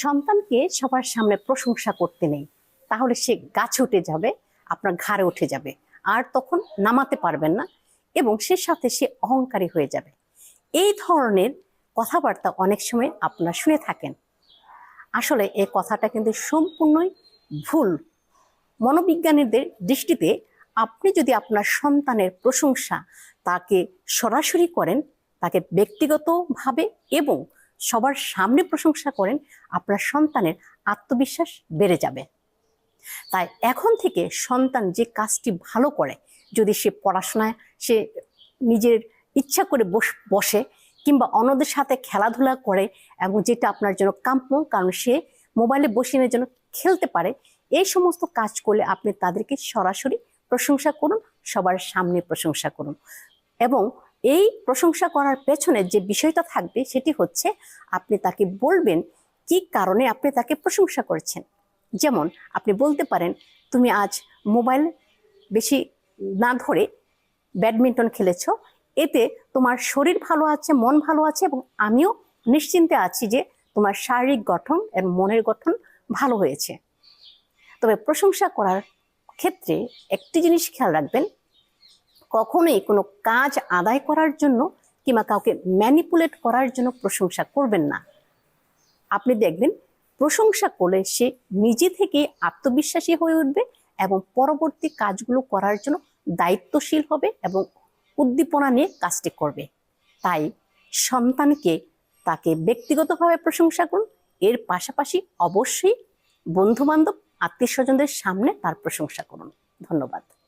সন্তানকে সবার সামনে প্রশংসা করতে নেই, তাহলে সে গাছে উঠে যাবে, আপনার ঘাড়ে উঠে যাবে, আর তখন নামাতে পারবেন না এবং সে সাথে সে অহংকারী হয়ে যাবে। এই ধরনের কথাবার্তা অনেক সময় আপনারা শুনে থাকেন। আসলে এই কথাটা কিন্তু সম্পূর্ণই ভুল। মনোবিজ্ঞানীদের দৃষ্টিতে আপনি যদি আপনার সন্তানের প্রশংসা তাকে সরাসরি করেন, তাকে ব্যক্তিগতভাবে এবং সবার সামনে প্রশংসা করেন, আপনার সন্তানের আত্মবিশ্বাস বেড়ে যাবে। তাই এখন থেকে সন্তান যে কাজটি ভালো করে, যদি সে পড়াশোনায়, সে নিজের ইচ্ছা করে বস- কিংবা অন্যদের সাথে খেলাধুলা করে এবং যেটা আপনার জন্য কাম্য, কারণ সে মোবাইলে বসে নিয়ে যেন খেলতে পারে, এই সমস্ত কাজ করলে আপনি তাদেরকে সরাসরি প্রশংসা করুন, সবার সামনে প্রশংসা করুন। এবং এই প্রশংসা করার পেছনে যে বিষয়টা থাকবে সেটি হচ্ছে আপনি তাকে বলবেন কি কারণে আপনি তাকে প্রশংসা করেছেন। যেমন আপনি বলতে পারেন, তুমি আজ মোবাইল বেশি না ধরে ব্যাডমিন্টন খেলেছ। এতে তোমার শরীর ভালো আছে, মন ভালো আছে এবং আমিও নিশ্চিন্তে আছি যে তোমার শারীরিক গঠন এবং মনের গঠন ভালো হয়েছে। তবে প্রশংসা করার ক্ষেত্রে একটি জিনিস খেয়াল রাখবেন কখনোই কোনো কাজ আদায় করার জন্য কিংবা কাউকে ম্যানিপুলেট করার জন্য প্রশংসা করবেন না। আপনি দেখবেন প্রশংসা করলে সে নিজে থেকে আত্মবিশ্বাসী হয়ে উঠবে এবং পরবর্তী কাজগুলো করার জন্য দায়িত্বশীল হবে এবং উদ্দীপনা নিয়ে কাজটি করবে। তাই সন্তানকে তাকে ব্যক্তিগতভাবে প্রশংসা করুন, এর পাশাপাশি অবশ্যই বন্ধু বান্ধব আত্মীয় স্বজনদের সামনে তার প্রশংসা করুন। ধন্যবাদ।